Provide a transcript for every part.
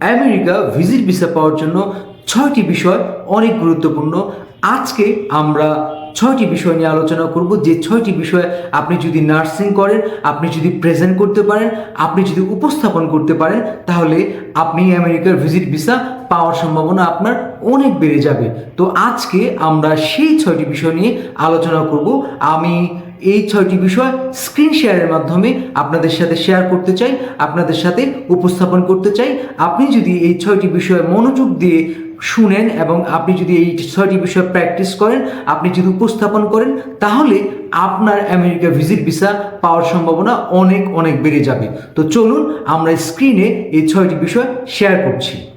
America visit visa পাওয়ার জন্য ছয়টি বিষয় অনেক গুরুত্বপূর্ণ। আজকে আমরা ছয়টি বিষয় নিয়ে আলোচনা করব। যে ছয়টি বিষয় আপনি যদি নার্সিং করেন, আপনি যদি প্রেজেন্ট করতে পারেন, আপনি যদি উপস্থাপন করতে পারেন, তাহলে আপনি আমেরিকার ভিজিট ভিসা পাওয়ার সম্ভাবনা আপনার অনেক বেড়ে যাবে। তো আজকে আমরা সেই ছয়টি বিষয় নিয়ে আলোচনা করব। আমি এই ছয়টি বিষয় স্ক্রিন শেয়ারের মাধ্যমে আপনাদের সাথে শেয়ার করতে চাই, আপনাদের সাথে উপস্থাপন করতে চাই। আপনি যদি এই ছয়টি বিষয় মনোযোগ দিয়ে শুনেন এবং আপনি যদি এই ছয়টি বিষয় প্র্যাকটিস করেন, আপনি যদি উপস্থাপন করেন, তাহলে আপনার আমেরিকা ভিজিট ভিসা পাওয়ার সম্ভাবনা অনেক অনেক বেড়ে যাবে। তো চলুন আমরা স্ক্রিনে এই ছয়টি বিষয় শেয়ার করছি।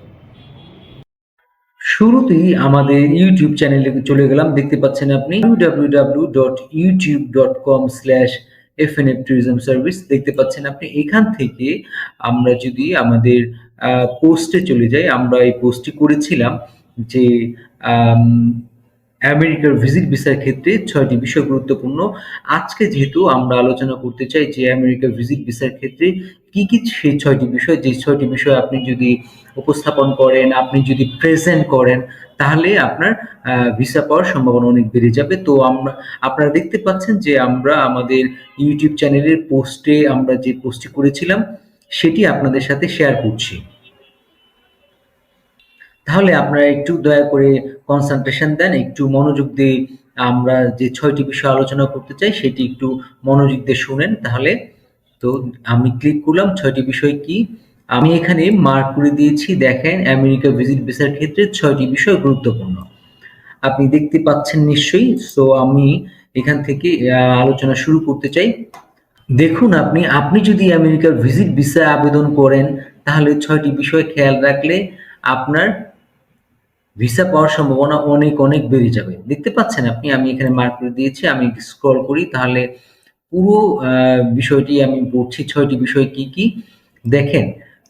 শুরুতেই আমাদের ইউটিউব চ্যানেলে চলে গেলাম। দেখতে পাচ্ছেন আপনি www.youtube.com slash FNF tourism service দেখতে পাচ্ছেন আপনি এখান থেকে আমরা যদি আমাদের পোস্টে চলে যাই, আমরা এই পোস্টটি করেছিলাম যে আমেরিকার ভিজিট ভিসার ক্ষেত্রে ছয়টি বিষয় গুরুত্বপূর্ণ। আজকে যেহেতু আমরা আলোচনা করতে চাই যে আমেরিকার ভিজিট ভিসার ক্ষেত্রে কি কি সেই ছয়টি বিষয়, যে ছয়টি বিষয় আপনি যদি উপস্থাপন করেন, আপনি যদি প্রেজেন্ট করেন, তাহলে আপনার ভিসা পাওয়ার সম্ভাবনা অনেক বেড়ে যাবে। তো আমরা, আপনারা দেখতে পাচ্ছেন যে আমরা আমাদের ইউটিউব চ্যানেলের পোস্টে আমরা যে পোস্টটি করেছিলাম, সেটি আপনাদের সাথে শেয়ার করছি। তাহলে আপনারা একটু দয়া করে কনসেন্ট্রেশন দেন, একটু মনোযোগ দিয়ে আমরা যে ছয়টি বিষয় আলোচনা করতে চাই, সেটি একটু মনোযোগ দিয়ে শুনেন তাহলে। তো আমি ক্লিক করলাম, ছয়টি বিষয় কি? আমি এখানে মার্ক করে দিয়েছি, দেখেন আমেরিকা ভিজিট ভিসার ক্ষেত্রে ছয়টি বিষয় গুরুত্বপূর্ণ। আপনি দেখতে পাচ্ছেন নিশ্চয়ই সো আমি এখান থেকে আলোচনা শুরু করতে চাই। দেখুন আপনি আপনি যদি আমেরিকার ভিজিট ভিসা আবেদন করেন, তাহলে ছয়টি বিষয় খেয়াল রাখলে আপনার ভিসা পাওয়ার সম্ভাবনা অনেক অনেক বেড়ে যাবে। দেখতে পাচ্ছেন আপনি, আমি এখানে মার্ক করে দিয়েছি, আমি স্ক্রল করি, তাহলে পুরো বিষয়টি আমি পড়ছি, ছয়টি বিষয় কি কি? দেখেন,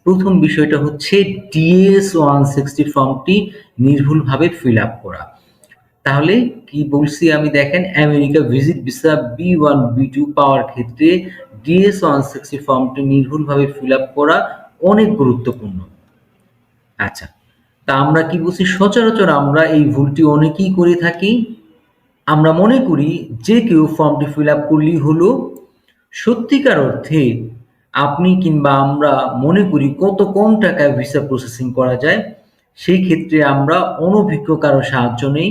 প্রথম বিষয়টা হচ্ছে ডিএস ওয়ান সিক্সটি ফর্মটি নির্ভুলভাবে ফিল আপ করা। তাহলে কি বলছি আমি, দেখেন America visit visa B one B two পাওয়ার ক্ষেত্রে ডিএস ওয়ান সিক্সটি ফর্মটি নির্ভুলভাবে ফিল আপ করা অনেক গুরুত্বপূর্ণ। আচ্ছা তা আমরা কি বলছি সচরাচর আমরা এই ভুলটি অনেকেই করে থাকি। আমরা মনে করি যে কেউ ফর্মটি ফিল আপ করলেই হলো। সত্যিকার অর্থে আপনি কিংবা আমরা মনে করি কত কম টাকায় ভিসা প্রসেসিং করা যায়, সেই ক্ষেত্রে আমরা অনভিজ্ঞ কারও সাহায্য নেই।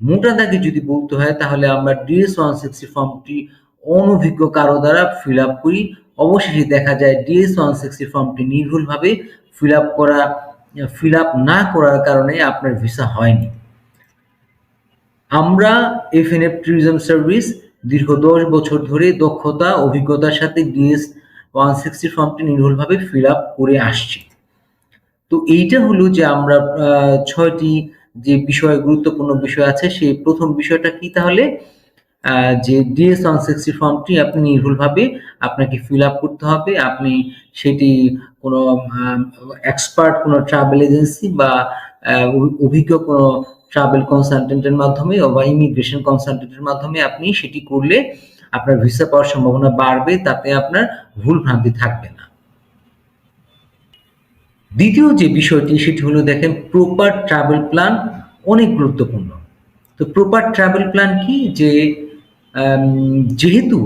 মোটা দাগে যদি বলতে হয়, তাহলে আমরা ডিএস ওয়ান সিক্সটি ফর্মটি অনভিজ্ঞ কারও দ্বারা ফিল আপ করি। অবশেষে দেখা যায় ডিএস ওয়ান সিক্সটি ফর্মটি নির্ভুলভাবে ফিল আপ করা ফিল আপ না করার কারণে আপনার ভিসা হয়নি। আমরা এফএনএফ ট্যুরিজম সার্ভিস দীর্ঘ দশ বছর ধরে দক্ষতা, অভিজ্ঞতার সাথে ডিএস ওয়ান সিক্সটি ফর্মটি নির্ভুলভাবে ফিল আপ করে আসছি। তো এইটা হলো যে আমরা ছয়টি যে বিষয়, গুরুত্বপূর্ণ বিষয় আছে, সেই প্রথম বিষয়টা কি তাহলে? যে ডিএস ওয়ান সিক্সটি ফর্মটি আপনি নির্ভুলভাবে আপনাকে ফিল আপ করতে হবে। আপনি সেটি কোনো এক্সপার্ট কোনো ট্রাভেল এজেন্সি বা অভিজ্ঞ কোনো ট্রাভেল কনসালটেন্টের মাধ্যমে বা ইমিগ্রেশন কনসালটেন্টের মাধ্যমে আপনি সেটি করলে আপনার ভিসা পাওয়ার সম্ভাবনা বাড়বে, তাতে আপনার ভুল ভ্রান্তি থাকবে না। দ্বিতীয় যে বিষয়টি, সেটি হলো দেখেন প্রপার ট্রাভেল প্ল্যান অনেক গুরুত্বপূর্ণ। তো প্রপার ট্রাভেল প্ল্যান কি? যে যেহেতু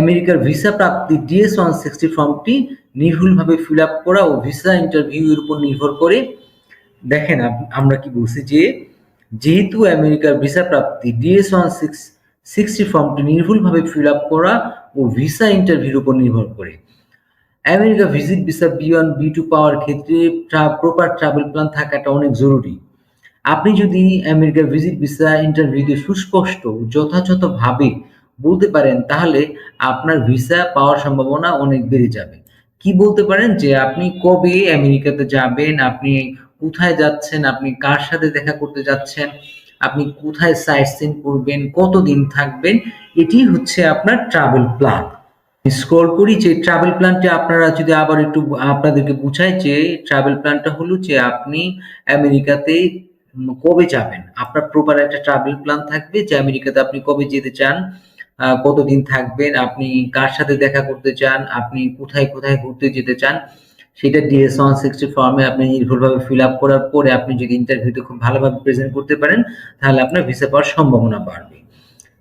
আমেরিকার ভিসা প্রাপ্তি ডিএস ওয়ান সিক্সটি ফর্মটি নির্ভুলভাবে ফিল আপ করা ও ভিসা ইন্টারভিউয়ের উপর নির্ভর করে, দেখেন আমরা কি বলছি যে, যেহেতু আমেরিকার ভিসা প্রাপ্তি ডিএস ওয়ান সিক্স সিক্সটি ফর্মটি নির্ভুলভাবে ফিল আপ করা ও ভিসা ইন্টারভিউর উপর নির্ভর করে। America visit visa B one B two পাওয়ার ক্ষেত্রে প্রপার ট্রাভেল প্ল্যান থাকাটা অনেক জরুরি। আপনি যদি আমেরিকার ভিজিট ভিসা ইন্টারভিউতে সুস্পষ্ট যথাযথভাবে বলতে পারেন, তাহলে আপনার ভিসা পাওয়ার সম্ভাবনা অনেক বেড়ে যাবে। কি বলতে পারেন যে আপনি কবে আমেরিকাতে যাবেন? আপনি কোথায় যাচ্ছেন? আপনি কার সাথে দেখা করতে যাচ্ছেন? আপনি কোথায় সাইট সিন করবেন? কতদিন থাকবেন? এটি হচ্ছে আপনার ট্রাভেল প্ল্যান স্ক্রল করি যে ট্রাভেল প্ল্যানটা আপনারা যদি আবার একটু আপনাদেরকে বুঝাই যে ট্রাভেল প্ল্যানটা হলো যে আপনি আমেরিকাতে কবে যাবেন? আপনার প্রপার একটা ট্রাভেল প্ল্যান থাকবে যে আমেরিকাতে আপনি কবে যেতে চান? কতদিন থাকবেন, আপনি কার সাথে দেখা করতে চান, আপনি কোথায় কোথায় ঘুরতে যেতে চান, সেটা ডিএস ওয়ান সিক্সটি ফর্মে আপনি নির্ভুলভাবে ফিল আপ করার পরে আপনি যদি ইন্টারভিউতে খুব ভালোভাবে প্রেজেন্ট করতে পারেন, তাহলে আপনার ভিসা পাওয়ার সম্ভাবনা বাড়বে।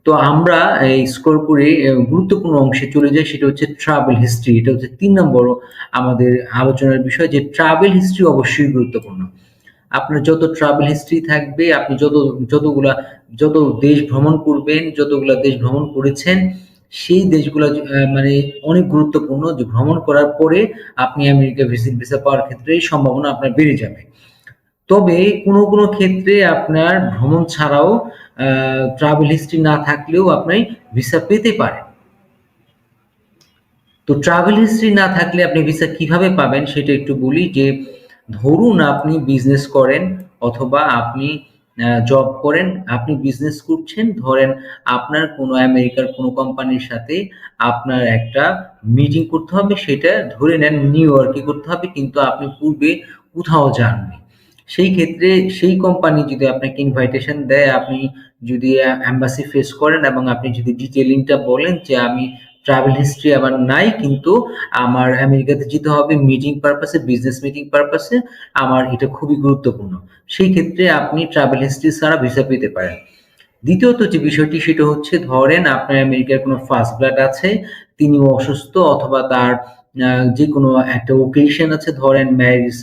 তো আমরা এই স্কোর করে গুরুত্বপূর্ণ অংশে চলে যাই, সেটা হচ্ছে ট্রাভেল হিস্ট্রি এটা হচ্ছে তিন নম্বর আমাদের আলোচনার বিষয় যে ট্রাভেল হিস্ট্রি অবশ্যই গুরুত্বপূর্ণ। আপনার যত ট্রাভেল হিস্ট্রি থাকবে, আপনি যত, যতগুলা, যত দেশ ভ্রমণ করবেন, যতগুলা দেশ ভ্রমণ করেছেন, সেই দেশগুলো মানে অনেক গুরুত্বপূর্ণ যে ভ্রমণ করার পরে আপনি আমেরিকা ভিজিট ভিসা পাওয়ার ক্ষেত্রে এই সম্ভাবনা আপনার বেড়ে যাবে। তবে কোনো কোনো ক্ষেত্রে আপনার ভ্রমণ ছাড়াও ট্রাভেল হিস্ট্রি না থাকলেও আপনি ভিসা পেতে পারেন। তো ট্রাভেল হিস্ট্রি না থাকলে আপনি ভিসা কীভাবে পাবেন সেটা একটু বলি যে ধরুন আপনি বিজনেস করেন অথবা আপনি জব করেন, আপনি বিজনেস করছেন, ধরেন আপনার কোনো আমেরিকার কোনো কোম্পানির সাথে আপনার একটা মিটিং করতে হবে, সেটা ধরে নেন নিউ ইয়র্কে করতে হবে, কিন্তু আপনি পূর্বে কোথাও যাননি। সেই ক্ষেত্রে সেই কোম্পানি যদি আপনাকে ইনভাইটেশন দেয়, আপনি যদি অ্যাম্বাসি ফেস করেন এবং আপনি যদি ডিটেলিংটা বলেন যে আমি ট্রাভেল হিস্ট্রি আবার নাই, কিন্তু আমার আমেরিকাতে যেতে হবে মিটিং পারপাসে বিজনেস মিটিং পারপাসে আমার এটা খুবই গুরুত্বপূর্ণ। সেই ক্ষেত্রে আপনি ট্রাভেল হিস্ট্রি ছাড়া ভিসা পেতে পারেন। দ্বিতীয়ত যে বিষয়টি, সেটা হচ্ছে ধরেন আপনার আমেরিকার কোনো ফার্স্ট ব্লাড আছে তিনি অসুস্থ, অথবা তার যে কোনো একটা ওকেশন আছে, ধরেন ম্যারিজ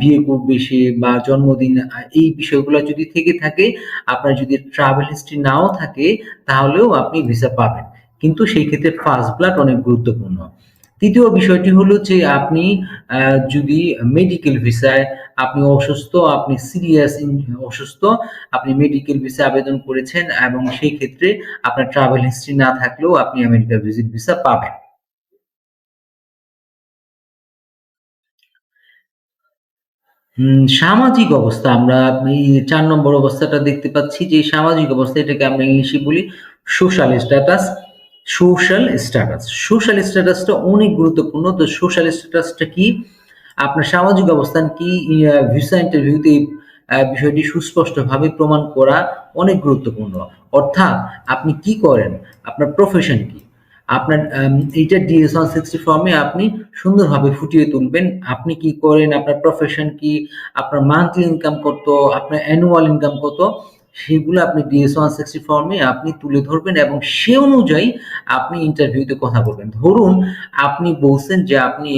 বিয়ে করবে সে বা জন্মদিন, এই বিষয়গুলো যদি থেকে থাকে, আপনার যদি ট্রাভেল হিস্ট্রি নাও থাকে, তাহলেও আপনি ভিসা পাবেন। কিন্তু সেই ক্ষেত্রে ফার্স্ট ব্লাড অনেক গুরুত্বপূর্ণ। তৃতীয় বিষয়টি হলো যে আপনি যদি মেডিকেল ভিসায় আপনি অসুস্থ, আপনি সিরিয়াস অসুস্থ, আপনি মেডিকেল ভিসা আবেদন করেছেন এবং সেই ক্ষেত্রে আপনার ট্রাভেল হিস্ট্রি না থাকলেও আপনি আমেরিকা ভিজিট ভিসা পাবেন। সামাজিক অবস্থা, আমরা এই চার নম্বর অবস্থাটা দেখতে পাচ্ছি যে সামাজিক অবস্থা, এটাকে আমরা ইংলিশে বলি social status social status. Social স্ট্যাটাসটা অনেক গুরুত্বপূর্ণ। তো সোশ্যাল স্ট্যাটাসটা কি? আপনার সামাজিক অবস্থান কি? ভিসা ইন্টারভিউতে বিষয়টি সুস্পষ্টভাবে প্রমাণ করা অনেক গুরুত্বপূর্ণ। অর্থাৎ আপনি কি করেন? আপনার প্রফেশন কি? আপনার এইটা ডিএস ওয়ান সিক্সটি ফর্মে আপনি সুন্দরভাবে ফুটিয়ে তুলবেন। আপনি কি করেন? আপনার প্রফেশন কি? আপনার মান্থলি ইনকাম কত? আপনার অ্যানুয়াল ইনকাম কত? সেগুলো আপনি ডিএস ওয়ান সিক্সটি ফর্মে আপনি তুলে ধরবেন এবং সে অনুযায়ী আপনি ইন্টারভিউতে কথা বলবেন। ধরুন আপনি বলছেন যে আপনি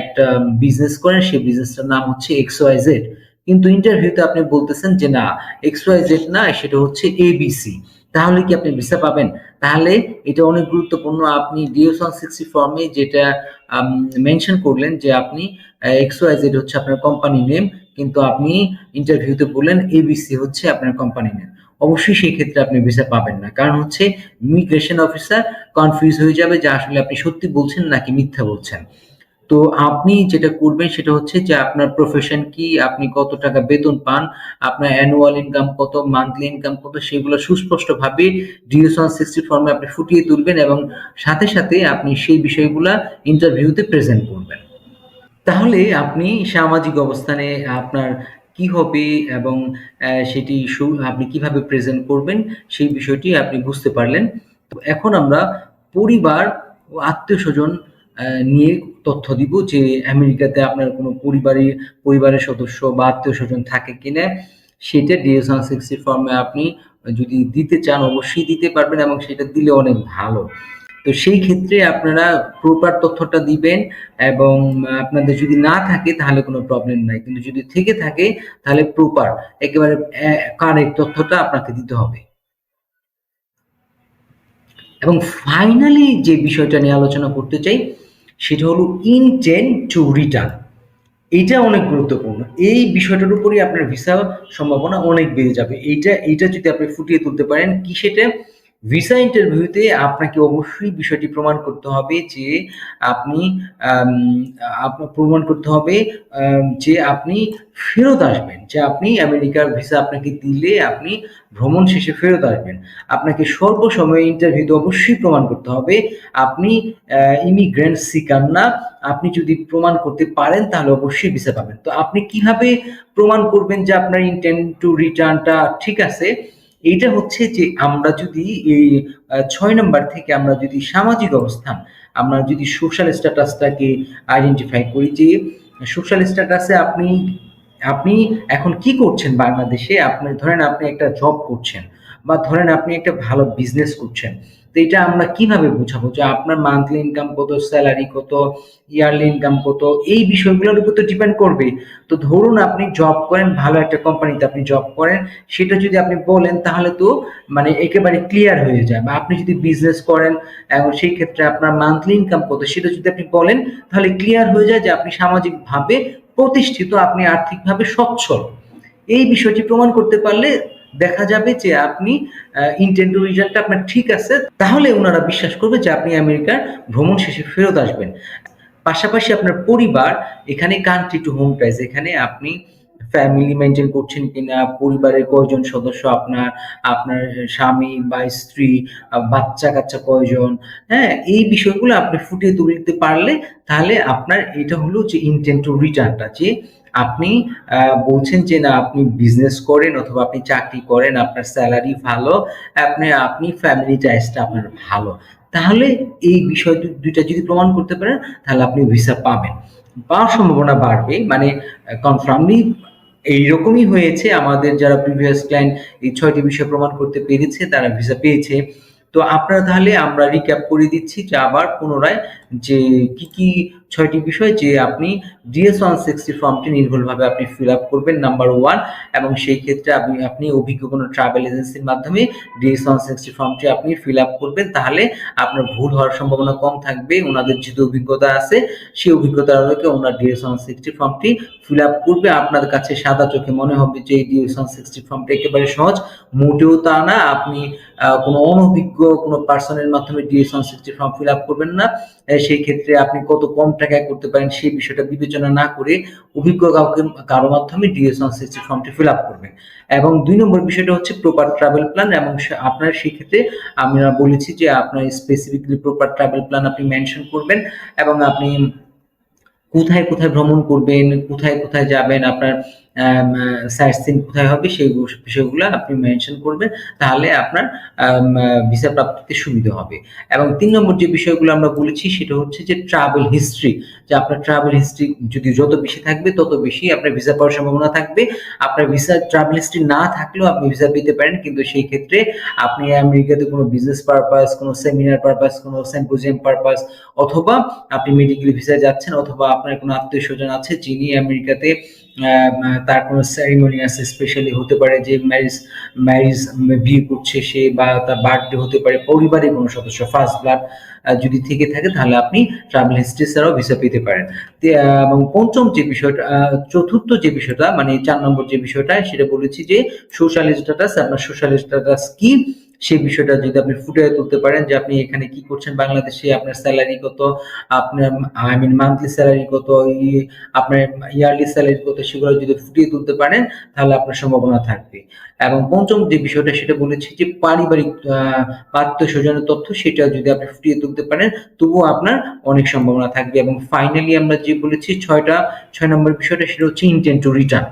একটা বিজনেস করেন সেই বিজনেসটার নাম হচ্ছে এক্স ওয়াই জেড কিন্তু ইন্টারভিউতে আপনি বলতেছেন যে না এক্স ওয়াই জেড না, সেটা হচ্ছে এবিসি তাহলে কি আপনি ভিসা পাবেন? তাহলে এটা অনেক গুরুত্বপূর্ণ। আপনি ডিএস ওয়ান সিক্সটি ফর্মে যেটা মেনশন করলেন যে আপনি এক্স ওয়াই জেড হচ্ছে আপনার কোম্পানি নেম কিন্তু আপনি ইন্টারভিউতে বললেন এবিসি হচ্ছে আপনার কোম্পানি নেম অবশ্যই সেই ক্ষেত্রে আপনি ভিসা পাবেন না। কারণ হচ্ছে ইমিগ্রেশন অফিসার কনফিউজ হয়ে যাবে যে আসলে আপনি সত্যি বলছেন নাকি মিথ্যা বলছেন। তো আপনি যেটা করবেন সেটা হচ্ছে যে আপনার প্রফেশন কি, আপনি কত টাকা বেতন পান, আপনার অ্যানুয়াল ইনকাম কত মান্থলি ইনকাম কত, সেগুলো সুস্পষ্টভাবে ডিএস ওয়ান সিক্সটি ফর্মে আপনি ফুটিয়ে তুলবেন এবং সাথে সাথে আপনি সেই বিষয়গুলা ইন্টারভিউতে প্রেজেন্ট করবেন। তাহলে আপনি সামাজিক অবস্থানে আপনার কি হবে এবং সেটি আপনি কীভাবে প্রেজেন্ট করবেন সেই বিষয়টি আপনি বুঝতে পারলেন। তো এখন আমরা পরিবার ও আত্মীয় স্বজন নিয়ে তথ্য দিব যে আমেরিকাতে আপনার কোনো পরিবারের পরিবারের সদস্য বা আত্মীয় স্বজন থাকে কিনা, সেটা ডিএস ওয়ান সিক্সটি ফর্মে আপনি যদি দিতে চান অবশ্যই দিতে পারবেন এবং সেটা দিলে অনেক ভালো। তো সেই ক্ষেত্রে আপনারা প্রপার তথ্যটা দিবেন এবং আপনাদের যদি না থাকে তাহলে কোনো প্রবলেম নাই। কিন্তু যদি থেকে থাকে, তাহলে প্রপার একেবারে কারেক্ট তথ্যটা আপনাকে দিতে হবে। এবং ফাইনালি যে বিষয়টা নিয়ে আলোচনা করতে চাই, সেটা হলো ইনটেন্ট টু রিটার্ন এইটা অনেক গুরুত্বপূর্ণ। এই বিষয়টার উপরই আপনার ভিসা সম্ভাবনা অনেক বেড়ে যাবে। এইটা এইটা যদি আপনি ফুটিয়ে তুলতে পারেন কি সেটা ভিসা ইন্টারভিউতে আপনাকে অবশ্যই বিষয়টি প্রমাণ করতে হবে যে আপনি আপনার প্রমাণ করতে হবে যে আপনি ফেরত আসবেন, যে আপনি আমেরিকার ভিসা আপনাকে দিলে আপনি ভ্রমণ শেষে ফেরত আসবেন। আপনাকে সর্বসময় ইন্টারভিউতে অবশ্যই প্রমাণ করতে হবে, আপনি ইমিগ্রেন্ট সিকার না, আপনি যদি প্রমাণ করতে পারেন তাহলে অবশ্যই ভিসা পাবেন। তো আপনি কীভাবে প্রমাণ করবেন যে আপনার ইন্টেন্ট টু রিটার্নটা ঠিক আছে? এইটা হচ্ছে যে আমরা যদি এই ছয় নম্বর থেকে আমরা যদি সামাজিক অবস্থান, আমরা যদি সোশ্যাল স্ট্যাটাসটাকে আইডেন্টিফাই করি যে সোশ্যাল স্ট্যাটাসে আপনি আপনি এখন কি করছেন বাংলাদেশে? আপনি, ধরেন আপনি একটা জব করছেন। বা ধরেন আপনি একটা ভালো বিজনেস করছেন, তো এটা আমরা কীভাবে বোঝাবো যে আপনার মান্থলি ইনকাম কত স্যালারি কত ইয়ারলি ইনকাম কত, এই বিষয়গুলোর উপর তো ডিপেন্ড করবে তো ধরুন আপনি জব করেন, ভালো একটা কোম্পানিতে আপনি জব করেন, সেটা যদি আপনি বলেন তাহলে তো মানে একেবারে ক্লিয়ার হয়ে যায় বা আপনি যদি বিজনেস করেন এবং সেই ক্ষেত্রে আপনার মান্থলি ইনকাম কত, সেটা যদি আপনি বলেন তাহলে ক্লিয়ার হয়ে যায় যে আপনি সামাজিকভাবে প্রতিষ্ঠিত, আপনি আর্থিকভাবে সচ্ছল। এই বিষয়টি প্রমাণ করতে পারলে দেখা যাবে যে আপনি ইন্টেন্ট রিজাল্টটা আপনার ঠিক আছে, তাহলে ওনারা বিশ্বাস করবে যে আপনি আমেরিকার ভ্রমণ শেষে ফেরত আসবেন। পাশাপাশি আপনার পরিবার, এখানে কান্ট্রি টু হোম টাইজ এখানে আপনি ফ্যামিলি মেনটেন করছেন কিনা, পরিবারের কয়জন সদস্য আপনার আপনার স্বামী বা স্ত্রী বাচ্চা কাচ্চা কয়জন হ্যাঁ এই বিষয়গুলো আপনি ফুটিয়ে তুলতে পারলে তাহলে আপনার এটা হলো যে ইন্টেন্ট টু রিটার্নটা যে আপনি বলছেন যে না, আপনি বিজনেস করেন অথবা আপনি চাকরি করেন, আপনার স্যালারি ভালো, আপনি আপনি ফ্যামিলি টাইজটা আপনার ভালো। তাহলে এই বিষয় দুইটা যদি প্রমাণ করতে পারেন, তাহলে আপনি ভিসা পাবেন। পাওয়ার সম্ভাবনা বাড়বে মানে কনফার্মলি এইরকমই হয়েছে, আমাদের যারা প্রিভিয়াস ক্লায়েন্ট এই ছয়টি বিষয় প্রমাণ করতে পেরেছে, তারা ভিসা পেয়েছে। তো আপনারা তাহলে আমরা রিক্যাপ করে দিচ্ছি যে আবার পুনরায় যে কি কি ছয়টি বিষয় যে আপনি ডিএস ওয়ান সিক্সটি ফর্মটি নির্ভুলভাবে আপনি ফিল আপ করবেন নাম্বার ওয়ান এবং সেই ক্ষেত্রে আপনি আপনি অভিজ্ঞ কোনো ট্রাভেল এজেন্সির মাধ্যমে ডিএস ওয়ান সিক্সটি ফর্মটি আপনি ফিল আপ করবেন, তাহলে আপনার ভুল হওয়ার সম্ভাবনা কম থাকবে, ওনাদের যেহেতু অভিজ্ঞতা আছে, সেই অভিজ্ঞতার আলোকে ওনার ডিএস ওয়ান সিক্সটি ফর্মটি ফিল আপ করবে। আপনার কাছে সাদা চোখে মনে হবে যে এই ডিএস ওয়ান সিক্সটি ফর্মটি একেবারে সহজ। মোটেও তা না, আপনি কোনো অনভিজ্ঞ কোনো পার্সনের মাধ্যমে DS one sixty form fill up করবেন না। সেই ক্ষেত্রে আপনি কত কম টাকায় করতে পারেন সেই বিষয়টা বিবেচনা না করে অভিজ্ঞ কাউকে কারও মাধ্যমে ডিএস ওয়ান সিক্সটি ফর্মটি ফিল আপ করবেন। এবং দুই নম্বর বিষয়টা হচ্ছে প্রপার ট্রাভেল প্ল্যান এবং আপনার সেই ক্ষেত্রে আমরা বলেছি যে আপনার স্পেসিফিকলি প্রপার ট্রাভেল প্ল্যান আপনি মেনশন করবেন এবং আপনি কোথায় কোথায় ভ্রমণ করবেন, কোথায় কোথায় যাবেন, আপনার সাইট সিন কোথায় হবে সেই বিষয়গুলো আপনি মেনশন করবেন তাহলে আপনার ভিসা প্রাপ্তিতে সুবিধা হবে। এবং তিন নম্বর যে বিষয়গুলো আমরা বলেছি, সেটা হচ্ছে যে ট্রাভেল হিস্ট্রি যে আপনার ট্রাভেল হিস্ট্রি যদি যত বেশি থাকবে, তত বেশি আপনার ভিসা পাওয়ার সম্ভাবনা থাকবে। আপনার ভিসা ট্রাভেল হিস্ট্রি না থাকলেও আপনি ভিসা পেতে পারেন, কিন্তু সেই ক্ষেত্রে আপনি আমেরিকাতে কোনো বিজনেস পারপাস কোনো সেমিনার পারপাস কোনো সেম্পোজিয়াম পারপাস অথবা আপনি মেডিকেল ভিসায় যাচ্ছেন, অথবা আপনার কোনো আত্মীয় স্বজন আছে, যিনি আমেরিকাতে তার কোনো সেরিমনি আছে স্পেশালি হতে পারে যে ম্যারিজ ম্যারিজ বিয়ে করছে সে বা তার বার্থডে হতে পারে পরিবারের কোনো সদস্য। ফার্স্ট ব্লাড যদি থেকে থাকে তাহলে আপনি ট্রাভেল হিস্ট্রি ছাড়াও ভিসা পেতে পারেন। এবং পঞ্চম যে বিষয়টা চতুর্থ যে বিষয়টা মানে চার নম্বর যে বিষয়টা, সেটা বলেছি যে সোশ্যাল স্ট্যাটাস আপনার সোশ্যাল স্ট্যাটাস কি সেই বিষয়টা যদি আপনি ফুটে তুলতে পারেন যে আপনি এখানে কি করছেন, বাংলাদেশে আপনার স্যালারি কত আপনার আই মিন মান্থলি স্যালারি কত আপনার ইয়ারলি স্যালারি কত, সেগুলো যদি ফুটিয়ে তুলতে পারেন, তাহলে আপনার সম্ভাবনা থাকবে। এবং পঞ্চম যে বিষয়টা, সেটা বলেছি যে পারিবারিক আত্মীয় স্বজনের তথ্য, সেটা যদি আপনি ফুটিয়ে তুলতে পারেন, তবুও আপনার অনেক সম্ভাবনা থাকবে। এবং ফাইনালি আমরা যে বলেছি, ছয়টা, ছয় নম্বর বিষয়টা, সেটা হচ্ছে ইন্টেন্ট টু রিটার্ন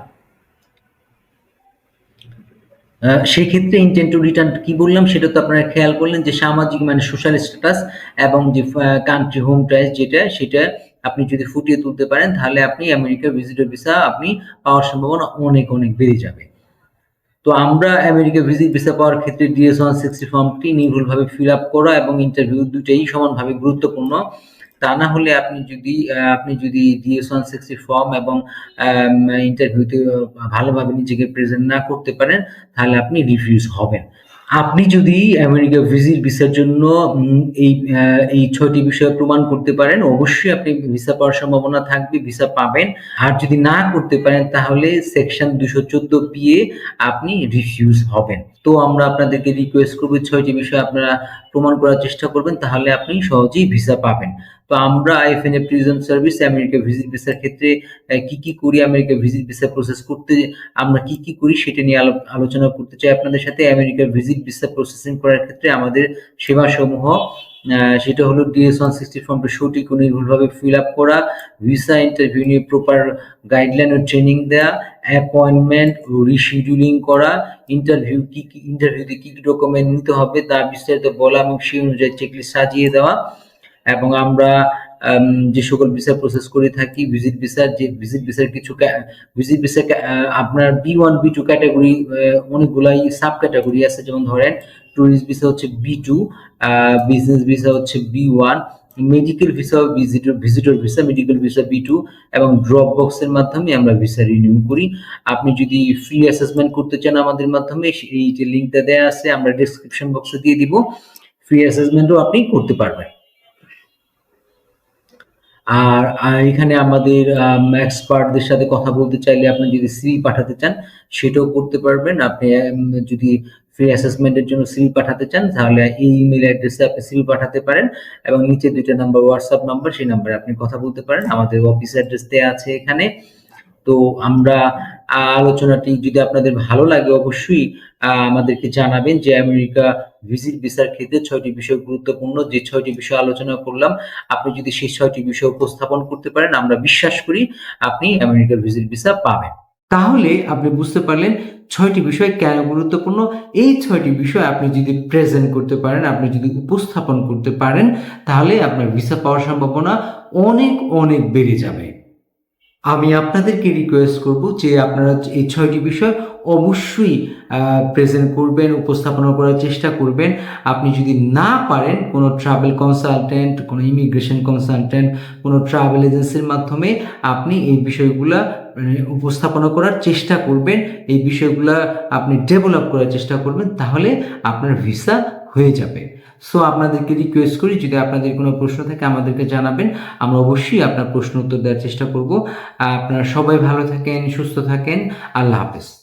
সেক্ষেত্রে ইন্টেন্ট টু রিটার্ন কি বললাম, সেটা তো আপনারা খেয়াল করলেন যে সামাজিক মানে সোশ্যাল স্ট্যাটাস এবং যে কান্ট্রি হোম টাইস যেটা, সেটা আপনি যদি ফুটিয়ে তুলতে পারেন, তাহলে আপনি আমেরিকার ভিজিটর ভিসা আপনি পাওয়ার সম্ভাবনা অনেক অনেক বেড়ে যাবে। তো আমরা আমেরিকা ভিজিট ভিসা পাওয়ার ক্ষেত্রে ডিএস ওয়ান সিক্সটি ফর্মটি নির্ভুলভাবে ফিল আপ করা এবং ইন্টারভিউ দুটাই সমানভাবে গুরুত্বপূর্ণ। তা না হলে আপনি যদি আপনি যদি ডিএস ওয়ান সিক্সটি ফর্ম এবং ইন্টারভিউতে ভালোভাবে নিজেকে প্রেজেন্ট না করতে পারেন, তাহলে আপনি রিফিউজ হবেন। আপনি যদি আমেরিকা ভিজিট ভিসার জন্য এই এই ছয়টি বিষয় প্রমাণ করতে পারেন, অবশ্যই আপনি ভিসা পাওয়ার সম্ভাবনা থাকবে ভিসা পাবেন। আর যদি না করতে পারেন, তাহলে সেকশন দুশো চোদ্দ পিয়ে আপনি রিফিউজ হবেন। তো আমরা আপনাদেরকে রিকোয়েস্ট করব ছয়টি বিষয় আপনারা প্রমাণ করার চেষ্টা করবেন, তাহলে আপনি সহজেই ভিসা পাবেন। তো আমরা আইএফএনএ প্রিজন সার্ভিস আমেরিকা ভিজিট ভিসার ক্ষেত্রে কি কি করি আমেরিকা ভিজিট ভিসা প্রসেস করতে, আমরা কি কি করি সেটা নিয়ে আলো- আলোচনা করতে চাই আপনাদের সাথে। আমেরিকা ভিজিট ভিসা প্রসেসিং করার ক্ষেত্রে আমাদের সেবা সমূহ সেটা হলো ডিএস ওয়ান সিক্সটি ফর্মটা সঠিক ও নির্ভুলভাবে ফিল আপ করা ভিসা ইন্টারভিউ নিয়ে প্রপার গাইডলাইন ও ট্রেনিং দেওয়া অ্যাপয়েন্টমেন্ট ও রিশিডিউলিং করা ইন্টারভিউ কি কি ইন্টারভিউতে কি কি ডকুমেন্ট নিতে হবে তা বিস্তারিত বলা এবং সেই অনুযায়ী চেকলিস্ট সাজিয়ে দেওয়া। এবং আমরা আম, যে সকল ভিসা প্রসেস করে থাকি ভিজিট ভিসার যে ভিজিট ভিসার কিছু ভিজিট ভিসা আপনার B one B two category অনেকগুলাই সাব ক্যাটাগরি আছে। যেমন ধরেন ট্যুরিস্ট ভিসা হচ্ছে বি টু বিজনেস ভিসা হচ্ছে B one medical visa visitor visitor visa medical visa B two এবং ড্রপ বক্সের মাধ্যমে আমরা ভিসা রিনিউ করি। আপনি যদি ফ্রি অ্যাসেসমেন্ট করতে চান আমাদের মাধ্যমে এই যে লিঙ্কটা দেওয়া আছে আমরা ডেসক্রিপশন বক্সে দিয়ে দিব। ফ্রি অ্যাসেসমেন্টও আপনি করতে পারবেন। আর এখানে আমাদের এক্সপার্টদের সাথে কথা বলতে চাইলে আপনি যদি সিভি পাঠাতে চান, সেটাও করতে পারবেন। আপনি যদি ফ্রি অ্যাসেসমেন্টের জন্য সিভি পাঠাতে চান, তাহলে এই ইমেল অ্যাড্রেসে আপনি সিভি পাঠাতে পারেন এবং নিচে দুইটা নাম্বার হোয়াটসঅ্যাপ নাম্বার সেই নাম্বারে আপনি কথা বলতে পারেন। আমাদের অফিস অ্যাড্রেস দেওয়া আছে এখানে। তো আমরা আলোচনাটি যদি আপনাদের ভালো লাগে, অবশ্যই আমাদেরকে জানাবেন যে আমেরিকা ভিজিট ভিসার ক্ষেত্রে ছয়টি বিষয় গুরুত্বপূর্ণ। যে ছয়টি বিষয় আলোচনা করলাম, আপনি যদি সেই ছয়টি বিষয় উপস্থাপন করতে পারেন, আমরা বিশ্বাস করি আপনি আমেরিকার ভিজিট ভিসা পাবেন। তাহলে আপনি বুঝতে পারলেন ছয়টি বিষয় কেন গুরুত্বপূর্ণ। এই ছয়টি বিষয় আপনি যদি প্রেজেন্ট করতে পারেন, আপনি যদি উপস্থাপন করতে পারেন, তাহলে আপনার ভিসা পাওয়ার সম্ভাবনা অনেক অনেক বেড়ে যাবে। আমি আপনাদেরকে রিকোয়েস্ট করব যে আপনারা এই ছয়টি বিষয় অবশ্যই প্রেজেন্ট করবেন উপস্থাপনা করার চেষ্টা করবেন। আপনি যদি না পারেন কোনো ট্রাভেল কনসালটেন্ট কোনো ইমিগ্রেশন কনসালটেন্ট কোনো ট্রাভেল এজেন্সির মাধ্যমে আপনি এই বিষয়গুলা মানে, উপস্থাপনা করার চেষ্টা করবেন এই বিষয়গুলা আপনি ডেভেলপ করার চেষ্টা করবেন তাহলে আপনার ভিসা হয়ে যাবে। সো আপনাদেরকে রিকোয়েস্ট করি, যদি আপনাদের কোনো প্রশ্ন থাকে আমাদেরকে জানাবেন। আমরা অবশ্যই আপনার প্রশ্ন উত্তর দেওয়ার চেষ্টা করব। আপনারা সবাই ভালো থাকেন, সুস্থ থাকেন। আল্লাহ হাফেজ।